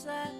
sad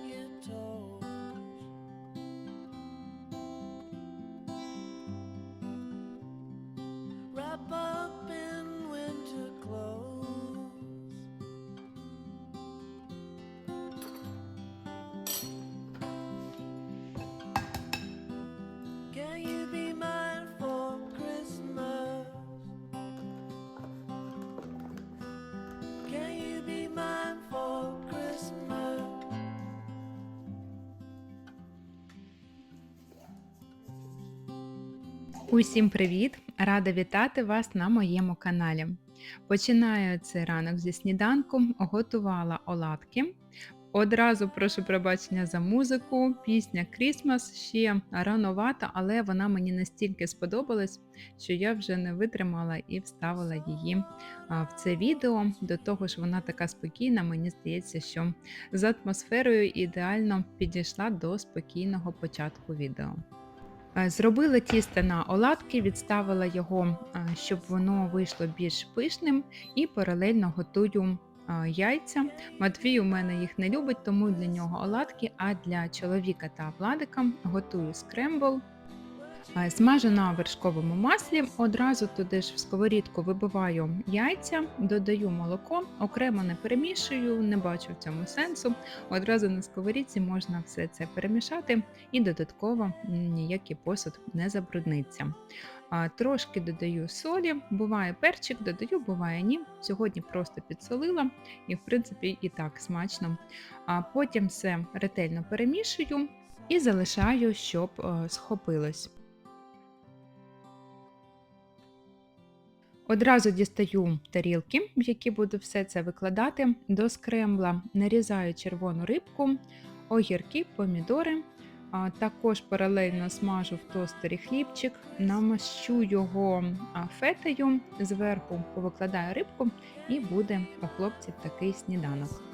Усім привіт! Рада вітати вас на моєму каналі. Починаю цей ранок зі сніданку, готувала оладки. Одразу прошу пробачення за музику. Пісня Christmas ще рановата, але вона мені настільки сподобалась, що я вже не витримала і вставила її в це відео. До того ж, вона така спокійна, мені здається, що з атмосферою ідеально підійшла до спокійного початку відео. Е, Зробила тісто на оладки, відставила його, е, щоб воно вийшло більш пишним, і паралельно готую е, яйця. Матвій у мене їх не любить, тому для нього оладки, а для чоловіка та владика готую скрембл. Е, Смажу на вершковому маслі, одразу туди ж в сковорідку вибиваю яйця, додаю молоко, окремо не перемішую, не бачу в цьому сенсу. Одразу на сковорідці можна все це перемішати і додатково ніякий посуд не забрудниться. Трошки додаю солі, буває перчик, додаю, буває ні. Сьогодні просто підсолила і, в принципі, і так смачно. А потім все ретельно перемішую і залишаю, щоб е, схопилось. Одразу дістаю тарілки, в які буду все це викладати. До скрембла нарізаю червону рибку, огірки, помідори. Також паралельно смажу в тостері хлібчик, намащу його фетою, зверху повикладаю рибку і буде у хлопців такий сніданок.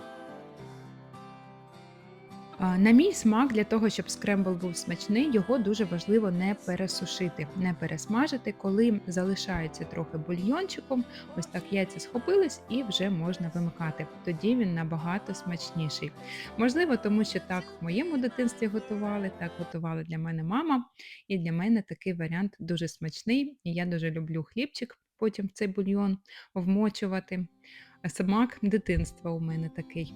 На мій смак, для того, щоб скрембл був смачний, його дуже важливо не пересушити, не пересмажити. Коли залишається трохи бульйончиком, ось так яйця схопились і вже можна вимикати. Тоді він набагато смачніший. Можливо, тому що так в моєму дитинстві готували, так готувала для мене мама. І для мене такий варіант дуже смачний. І я дуже люблю хлібчик потім в цей бульйон вмочувати. Смак дитинства у мене такий.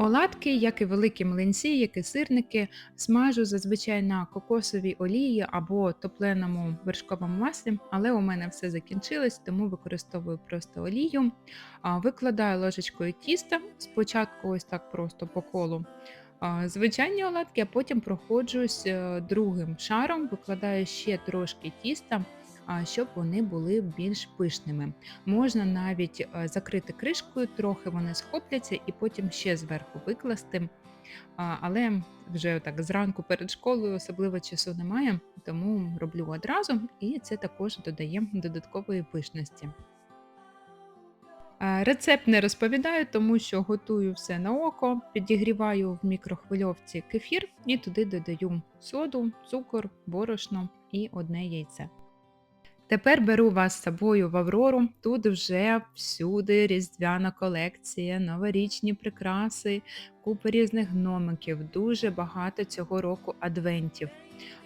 Оладки, як і великі млинці, як і сирники, смажу зазвичай на кокосовій олії або топленому вершковому маслі, але у мене все закінчилось, тому використовую просто олію. Викладаю ложечкою тіста, спочатку ось так просто по колу. Звичайні оладки, а потім проходжусь е, другим шаром, викладаю ще трошки тіста, щоб вони були більш пишними. Можна навіть е, закрити кришкою, трохи вони схопляться, і потім ще зверху викласти. Але вже так зранку перед школою особливо часу немає, тому роблю одразу, і це також додає додаткової пишності. Е, Рецепт не розповідаю, тому що готую все на око, підігріваю в мікрохвильовці кефір і туди додаю соду, цукор, борошно і одне яйце. Тепер беру вас з собою в Аврору. Тут вже всюди різдвяна колекція, новорічні прикраси, купа різних гномиків, дуже багато цього року адвентів.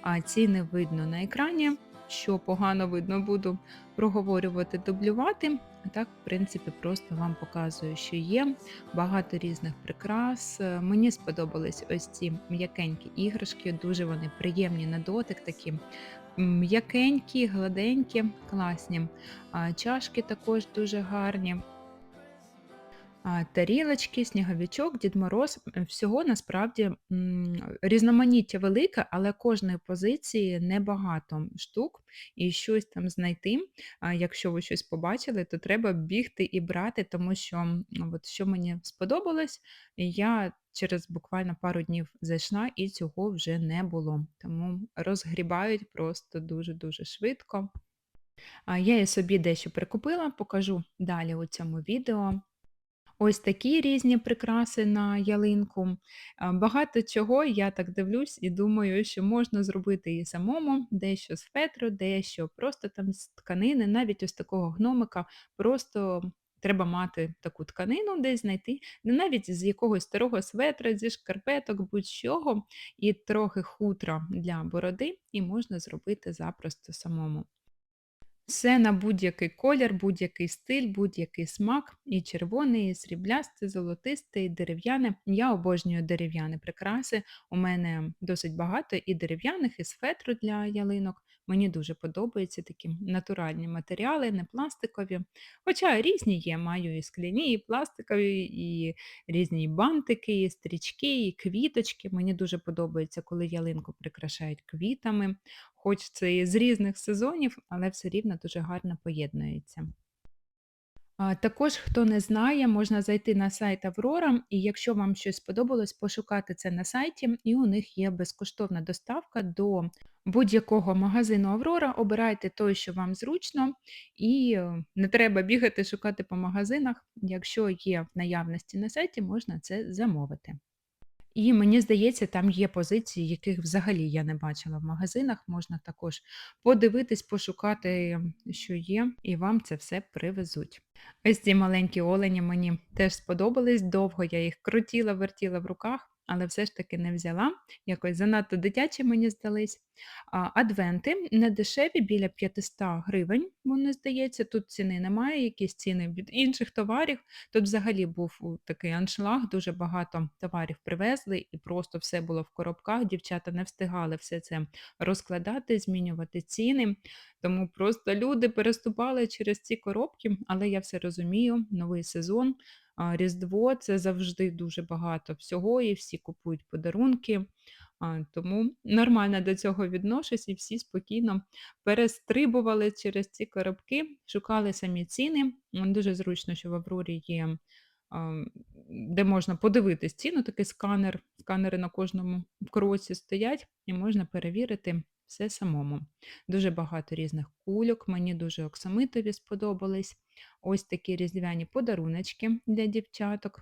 А ціни видно на екрані. що погано видно, буду проговорювати, дублювати. А так, в принципі, просто вам показую, що є багато різних прикрас. Мені сподобались ось ці м'якенькі іграшки, дуже вони приємні на дотик, такі м'якенькі, гладенькі, класні. Чашки також дуже гарні. Тарілочки, сніговичок, Дід Мороз. Всього насправді різноманіття велике, але кожної позиції небагато штук. І щось там знайти. Якщо ви щось побачили, то треба бігти і брати, тому що от, що мені сподобалось, я через буквально пару днів зайшла і цього вже не було. Тому розгрібають просто дуже-дуже швидко. Я і собі дещо прикупила, покажу далі у цьому відео. Ось такі різні прикраси на ялинку. Багато чого я так дивлюсь і думаю, що можна зробити і самому, дещо з фетру, дещо просто там з тканини, навіть ось такого гномика. Просто треба мати таку тканину, десь знайти, ну, навіть з якогось старого светра, зі шкарпеток, будь-чого, і трохи хутра для бороди, і можна зробити запросто самому. Все на будь-який колір, будь-який стиль, будь-який смак. І червоний, і сріблястий, золотистий, і дерев'яне. Я обожнюю дерев'яні прикраси. У мене досить багато і дерев'яних, і з фетру для ялинок. Мені дуже подобаються такі натуральні матеріали, не пластикові. Хоча різні є, маю і скляні, і пластикові, і різні бантики, і стрічки, і квіточки. Мені дуже подобається, коли ялинку прикрашають квітами хоч це і з різних сезонів, але все рівно дуже гарно поєднується. Також, хто не знає, можна зайти на сайт Аврора, і якщо вам щось сподобалось, пошукати це на сайті, і у них є безкоштовна доставка до будь-якого магазину Аврора. Обирайте той, що вам зручно, і е, не треба бігати шукати по магазинах. Якщо є в наявності на сайті, можна це замовити. І мені здається, там є позиції, яких взагалі я не бачила в магазинах. Можна також подивитись, пошукати, що є, і вам це все привезуть. Ось ці маленькі олені мені теж сподобались. Довго я їх крутіла, вертіла в руках, але все ж таки не взяла. Якось занадто дитячі мені здались. Адвенти не дешеві, біля 500 гривень, вони здається. Тут ціни немає, якісь ціни від інших товарів. Тут взагалі був такий аншлаг, дуже багато товарів привезли, і просто все було в коробках. Дівчата не встигали все це розкладати, змінювати ціни. Тому просто люди переступали через ці коробки, але я все розумію, новий сезон. Різдво це завжди дуже багато всього, і всі купують подарунки. Тому нормально до цього відношусь, і всі спокійно перестрибували через ці коробки, шукали самі ціни. Дуже зручно, що в Аврорі є, де можна подивитись ціну, такий сканер. Сканери на кожному кроці стоять, і можна перевірити все самому. Дуже багато різних кульок, мені дуже оксамитові сподобались. Ось такі різдвяні подаруночки для дівчаток,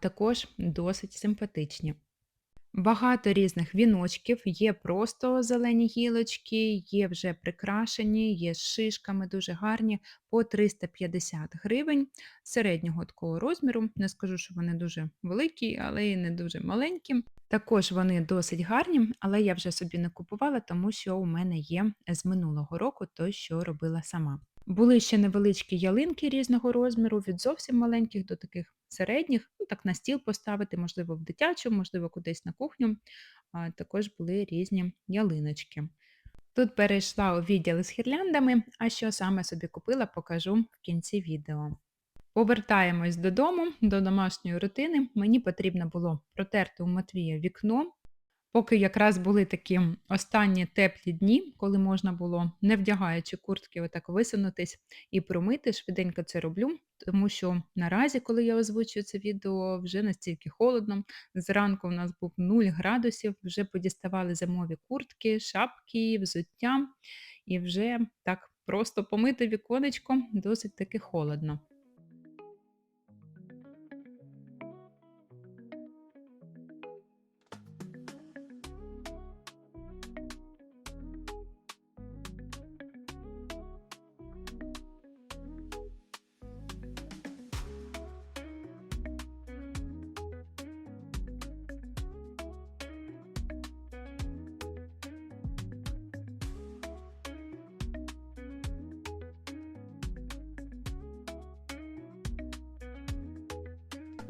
також досить симпатичні. Багато різних віночків, є просто зелені гілочки, є вже прикрашені, є з шишками, дуже гарні, по 350 гривень середнього такого розміру. Не скажу, що вони дуже великі, але і не дуже маленькі. Також вони досить гарні, але я вже собі не купувала, тому що у мене є з минулого року той, що робила сама. Були ще невеличкі ялинки різного розміру, від зовсім маленьких до таких середніх, ну так на стіл поставити, можливо, в дитячу, можливо, кудись на кухню. А також були різні ялиночки. Тут перейшла у відділ з гірляндами, а що саме собі купила, покажу в кінці відео. Повертаємось додому, до домашньої рутини. Мені потрібно було протерти у Матвія вікно, Поки якраз були такі останні теплі дні, коли можна було, не вдягаючи куртки, отак висунутись і промити, швиденько це роблю, тому що наразі, коли я озвучую це відео, вже настільки холодно. Зранку у нас був 0 градусів, вже подіставали зимові куртки, шапки, взуття, і вже так просто помити віконечко досить таки холодно.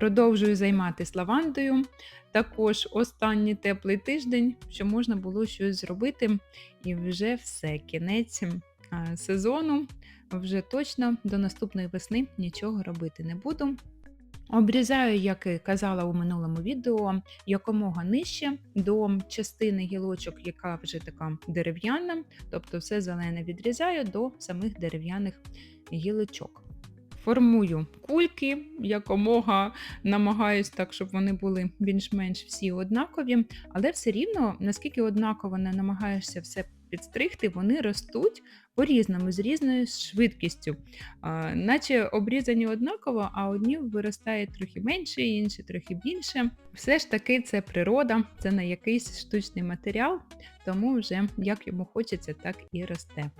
Продовжую займатися лавандою. Також останній теплий тиждень, що можна було щось зробити, і вже все, кінець сезону. Вже точно до наступної весни нічого робити не буду. Обрізаю, як і казала у минулому відео, якомога нижче до частини гілочок, яка вже така дерев'яна, тобто все зелене відрізаю до самих дерев'яних гілочок. Формую кульки, якомога намагаюсь так, щоб вони були більш-менш всі однакові, але все рівно, наскільки однаково не намагаєшся все підстригти, вони ростуть по-різному, з різною швидкістю. А, наче обрізані однаково, а одні виростають трохи менше, інші трохи більше. Все ж таки, це природа, це не якийсь штучний матеріал, тому вже як йому хочеться, так і росте.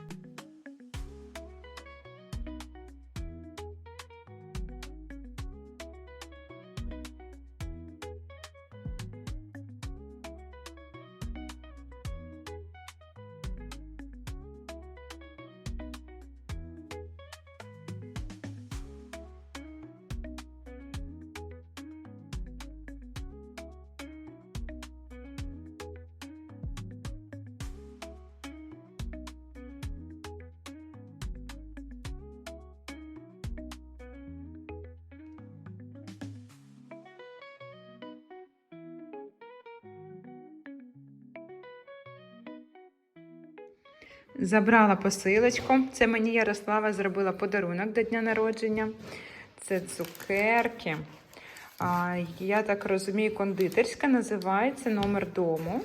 Забрала посилочку. Це мені Ярослава зробила подарунок до дня народження. Це цукерки. А, я так розумію, кондитерська називається номер дому.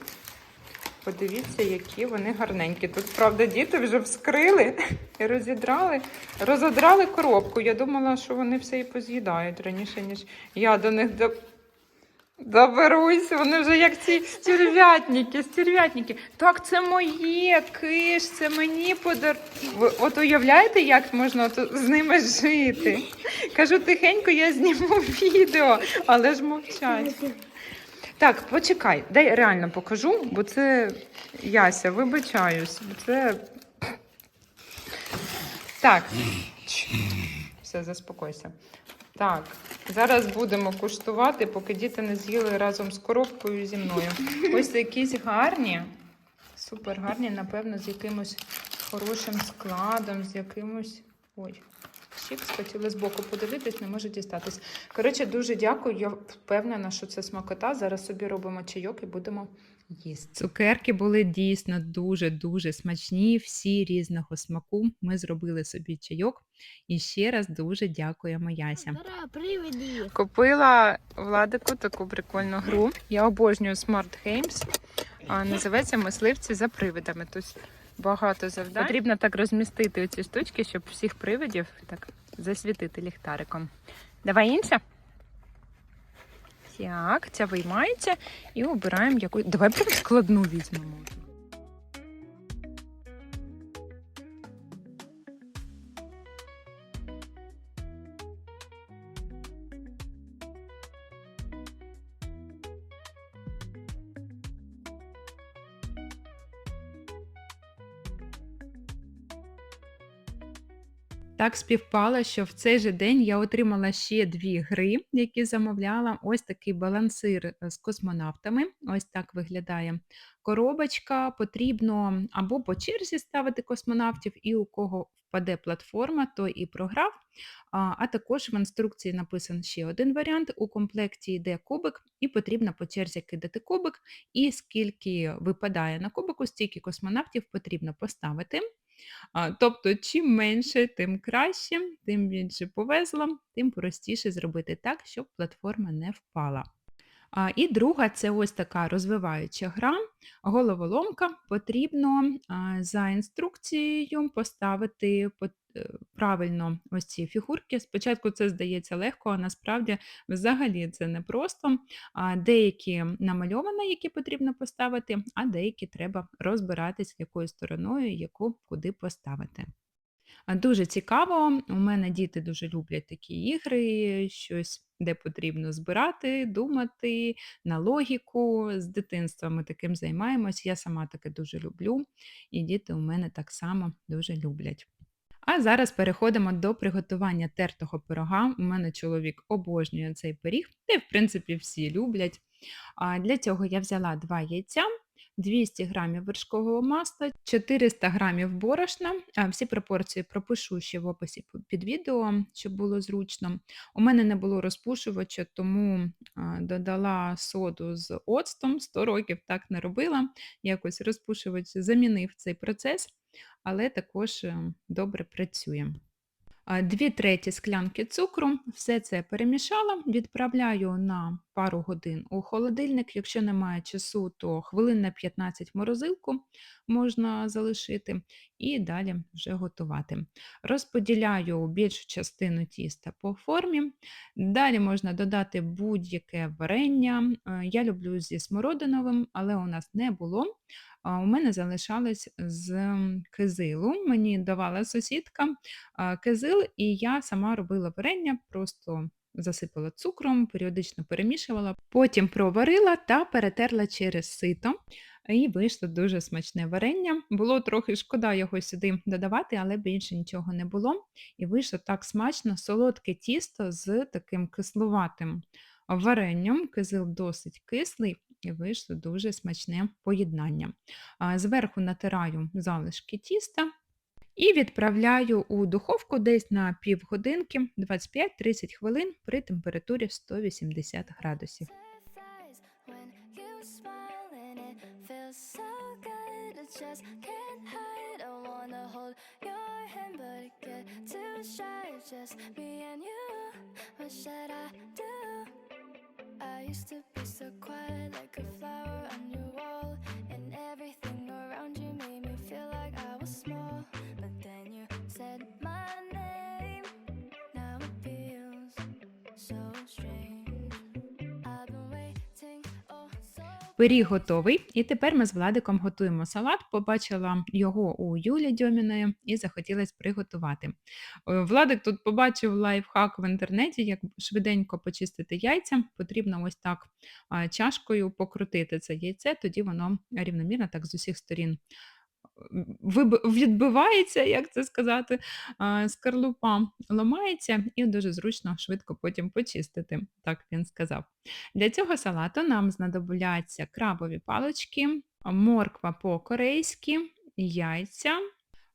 Подивіться, які вони гарненькі. Тут, правда, діти вже вскрили і розідрали, розодрали коробку. Я думала, що вони все і поз'їдають раніше, ніж я до них до... доберусь. Вони вже як ці стерв'ятники, стерв'ятники. Так, це моє, киш, це мені подар. Ви от уявляєте, як можна з ними жити? Кажу тихенько, я зніму відео, але ж мовчать. Так, почекай, дай реально покажу, бо це Яся, вибачаюсь, бо це. Так. Все, заспокойся. Так, зараз будемо куштувати, поки діти не з'їли разом з коробкою зі мною. Ось якісь гарні, супер гарні, напевно, з якимось хорошим складом, з якимось. Ой. Чікс, хотіли збоку подивитись, не можу дістатись. Коротше, дуже дякую. Я впевнена, що це смакота. Зараз собі робимо чайок і будемо їсти. Цукерки були дійсно дуже-дуже смачні, всі різного смаку. Ми зробили собі чайок. І ще раз дуже дякуємо Яся. Купила Владику таку прикольну гру. Я обожнюю Smart Games. А, Називається Мисливці за привидами. Тобто багато завдань. Потрібно так розмістити оці штучки, щоб всіх привидів так засвітити ліхтариком. Давай інше. Так, ця виймається і обираємо якусь. Давай прям складну візьмемо. Так співпало, що в цей же день я отримала ще дві гри, які замовляла. Ось такий балансир е, з космонавтами. Ось так виглядає коробочка. Потрібно або по черзі ставити космонавтів, і у кого впаде платформа, той і програв. А також в інструкції написан ще один варіант. У комплекті йде кубик, і потрібно по черзі кидати кубик. І скільки випадає на кубику, стільки космонавтів потрібно поставити. Тобто, чим менше, тим краще, тим більше повезло, тим простіше зробити так, щоб платформа не впала. І друга це ось така розвиваюча гра, головоломка. Потрібно за інструкцією поставити е, правильно ось ці фігурки. Спочатку це здається легко, а насправді взагалі це непросто. Деякі намальовано, які потрібно поставити, а деякі треба розбиратись, якою стороною, яку куди поставити. Дуже цікаво. У мене діти дуже люблять такі ігри, щось, де потрібно збирати, думати на логіку. З дитинства ми таким займаємось. Я сама таке дуже люблю, і діти у мене так само дуже люблять. А зараз переходимо до приготування тертого пирога. У мене чоловік обожнює цей пиріг, й в принципі всі люблять. А для цього я взяла 2 яйця, 200 грамів вершкового масла, 400 грамів борошна. Всі пропорції пропишу ще в описі під відео, щоб було зручно. У мене не було розпушувача, тому додала соду з оцтом. 100 років так не робила. Якось розпушувач замінив цей процес, але також е, добре працює. 2 треті склянки цукру, все це перемішала, відправляю на пару годин у холодильник. Якщо немає часу, то хвилин на 15 морозилку можна залишити і далі вже готувати. Розподіляю більшу частину тіста по формі. Далі можна додати будь-яке варення. Е, Я люблю зі смородиновим, але у нас не було. У мене залишалось з кизилу. Мені давала сусідка кизил, і я сама робила варення, просто засипала цукром, періодично перемішувала, потім проварила та перетерла через сито. І вийшло дуже смачне варення. Було трохи шкода його сюди додавати, але більше нічого не було. І вийшло так смачно, солодке тісто з таким кислуватим варенням. Кизил досить кислий, і вийшло дуже смачне поєднання. Зверху натираю залишки тіста і відправляю у духовку десь на півгодинки, 25-30 хвилин при температурі 180 градусів. You and just can't hide. I used to be so quiet, like a Пиріг готовий, і тепер ми з Владиком готуємо салат. Побачила його у Юлі Дьоміної і захотілося приготувати. Е, Владик тут побачив лайфхак в інтернеті, як швиденько почистити яйця. Потрібно ось так чашкою покрутити це яйце, тоді воно рівномірно так з усіх сторін відбивається, як це сказати, скарлупа ламається і дуже зручно швидко потім почистити, так він сказав. Для цього салату нам знадобляться крабові палочки, морква по-корейськи, яйця,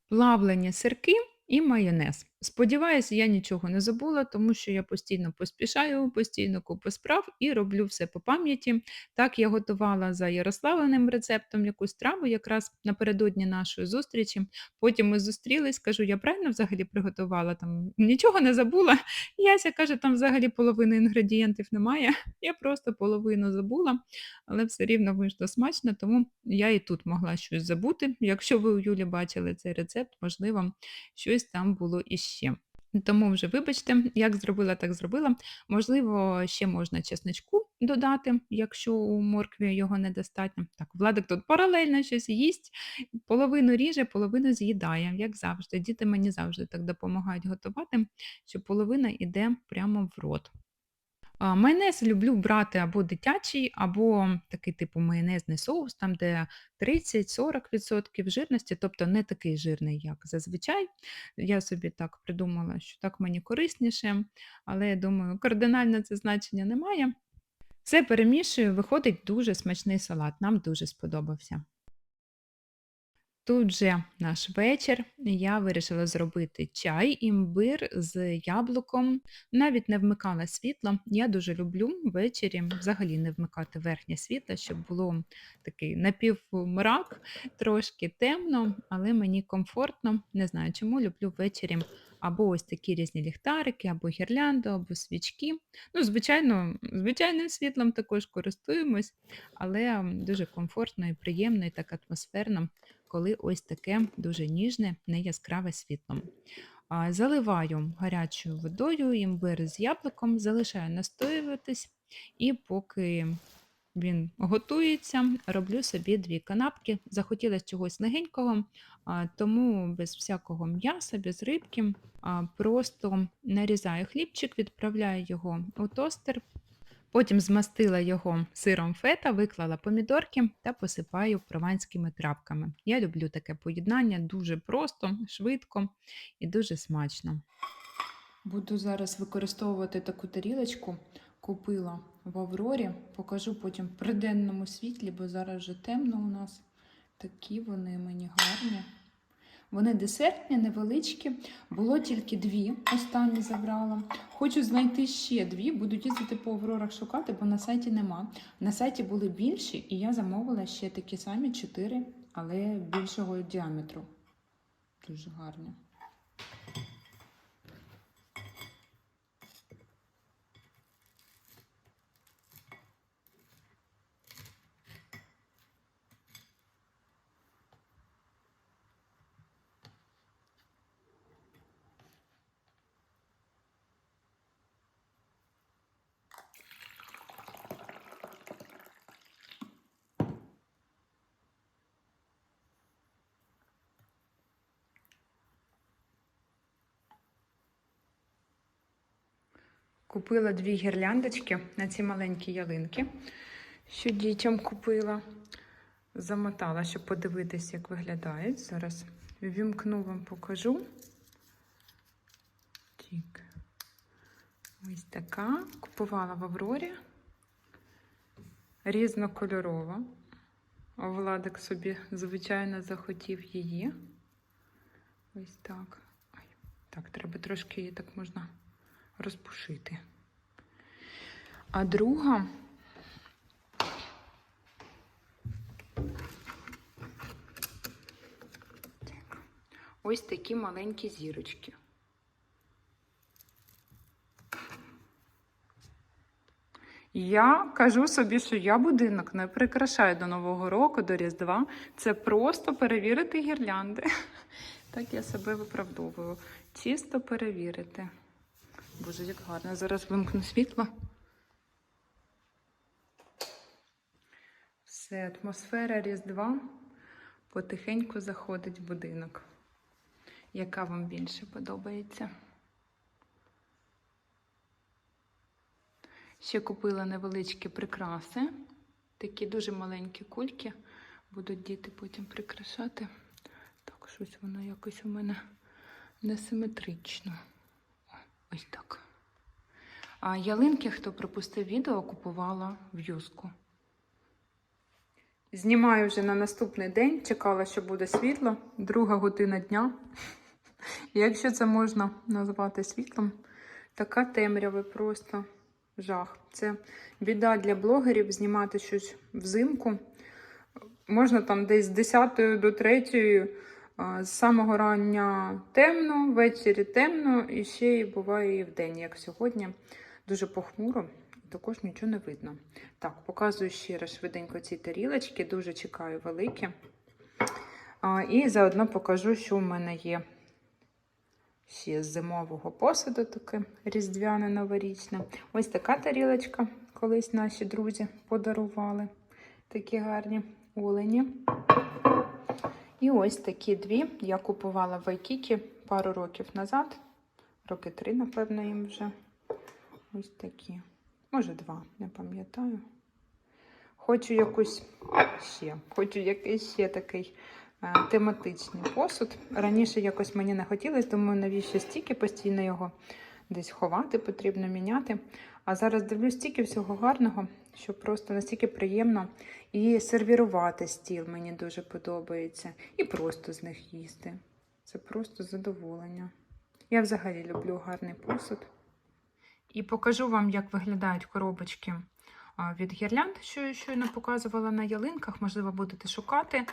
плавлені сирки і майонез. Сподіваюся, я нічого не забула, тому що я постійно поспішаю, постійно купу справ і роблю все по пам'яті. Так я готувала за Ярославиним рецептом якусь страву якраз напередодні нашої зустрічі. Потім ми зустрілись, кажу, я правильно взагалі приготувала там нічого не забула. Яся каже, там взагалі половини інгредієнтів немає. Я просто половину забула, але все рівно вийшло смачно, тому я і тут могла щось забути. Якщо ви у Юлі бачили цей рецепт, можливо, щось там було іще. Тому вже вибачте, як зробила, так зробила. Можливо, ще можна чесничку додати, якщо у моркві його недостатньо. Так, Владик тут паралельно щось їсть, половину ріже, половину з'їдає, як завжди. Діти мені завжди так допомагають готувати, що половина йде прямо в рот. Майонез люблю брати або дитячий, або такий типу майонезний соус, там де 30-40% жирності, тобто не такий жирний, як зазвичай. Я собі так придумала, що так мені корисніше, але я думаю, кардинально це значення не має. Все перемішую, виходить дуже смачний салат. Нам дуже сподобався. Тут же наш вечір. Я вирішила зробити чай, імбир з яблуком. Навіть не вмикала світло. Я дуже люблю ввечері взагалі не вмикати верхнє світло, щоб було такий напівмрак, трошки темно, але мені комфортно. Не знаю чому люблю ввечері або ось такі різні ліхтарики, або гірлянду, або свічки. Ну, звичайно, звичайним світлом також користуємось, але дуже комфортно і приємно, і так атмосферно коли ось таке дуже ніжне, неяскраве світло. Заливаю гарячою водою імбир з яблуком, залишаю настоюватись, і поки він готується, роблю собі дві канапки. Захотілося чогось легенького, тому без всякого м'яса, без рибки. Просто нарізаю хлібчик, відправляю його у тостер, Потім змастила його сиром фета, виклала помідорки та посипаю прованськими травками. Я люблю таке поєднання дуже просто, швидко і дуже смачно. Буду зараз використовувати таку тарілочку. Купила в Аврорі, покажу потім при денному світлі, бо зараз вже темно у нас. Такі вони мені гарні. Вони десертні, невеличкі. Було тільки дві, останні забрала. Хочу знайти ще дві, буду їздити по Аврорах шукати, бо на сайті нема. На сайті були більші, і я замовила ще такі самі чотири, але більшого діаметру. Дуже гарні. Купила дві гірляндочки на ці маленькі ялинки, що дітям купила. Замотала, щоб подивитись, як виглядають. Зараз ввімкну вам покажу. Тік. Ось така. Купувала в Аврорі. Різнокольорова. Владик собі, звичайно, захотів її. Ось так. Ой, так, треба трошки її так можна розпушити. А друга ось такі маленькі зірочки. Я кажу собі, що я будинок не прикрашаю до Нового року, до Різдва. Це просто перевірити гірлянди. Так я себе виправдовую. Чисто перевірити. Боже, як гарно. Зараз вимкну світло. Все, атмосфера Різдва потихеньку заходить в будинок. Яка вам більше подобається? Ще купила невеличкі прикраси. Такі дуже маленькі кульки. Будуть діти потім прикрашати. Так, щось воно якось у мене несиметрично. Ось так. А ялинки, хто пропустив відео, купувала в юску. Знімаю вже на наступний день. Чекала, що буде світло. Друга година дня. Якщо це можна назвати світлом, така темрява просто жах. Це біда для блогерів знімати щось взимку. Можна там десь з 10 до 3 з самого рання темно, ввечері темно, і ще й буває і вдень, як сьогодні. Дуже похмуро, також нічого не видно. Так, показую ще раз швиденько ці тарілочки, дуже чекаю великі. І заодно покажу, що у мене є ще з зимового посуду, таке різдвяне новорічне. Ось така тарілочка, колись наші друзі подарували. Такі гарні олені. І ось такі дві я купувала в Айкікі пару років назад. Роки три, напевно, їм вже. Ось такі. Може, два, не пам'ятаю. Хочу якусь ще, хочу якийсь ще такий е, тематичний посуд. Раніше якось мені не хотілося, думаю, навіщо стільки постійно його десь ховати, потрібно міняти. А зараз дивлюсь стільки всього гарного, що просто настільки приємно. І сервірувати стіл мені дуже подобається. І просто з них їсти. Це просто задоволення. Я взагалі люблю гарний посуд. І покажу вам, як виглядають коробочки від гірлянд, що я щойно показувала на ялинках. Можливо, будете шукати.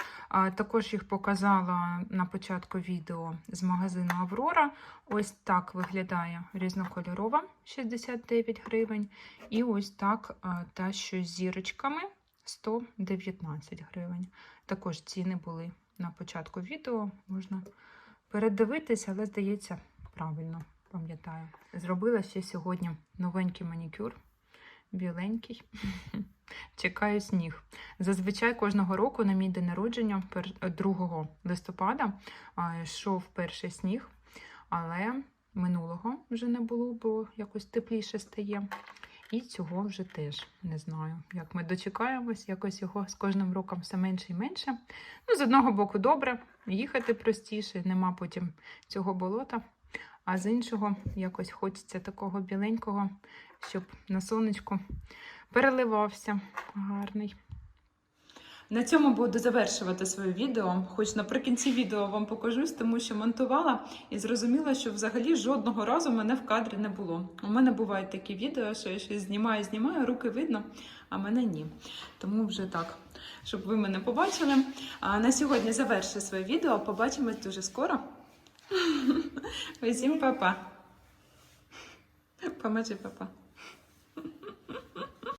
Також їх показала на початку відео з магазину Аврора. Ось так виглядає різнокольорова 69 гривень. І ось так та, що з зірочками 119 гривень. Також ціни були на початку відео. Можна передивитися, але здається, правильно пам'ятаю. Зробила ще сьогодні новенький манікюр, біленький. Чекаю сніг. Зазвичай кожного року на мій день народження, 2 листопада, йшов перший сніг, але минулого вже не було, бо якось тепліше стає. І цього вже теж не знаю, як ми дочекаємось, якось його з кожним роком все менше і менше. Ну, з одного боку, добре, їхати простіше, нема потім цього болота. А з іншого, якось хочеться такого біленького, щоб на сонечку переливався гарний. На цьому буду завершувати своє відео. Хоч наприкінці відео вам покажусь, тому що монтувала і зрозуміла, що взагалі жодного разу мене в кадрі не було. У мене бувають такі відео, що я щось знімаю, знімаю, руки видно, а мене ні. Тому вже так, щоб ви мене побачили. А на сьогодні завершую своє відео. Побачимось дуже скоро. Усім па-па. Помочи, папа.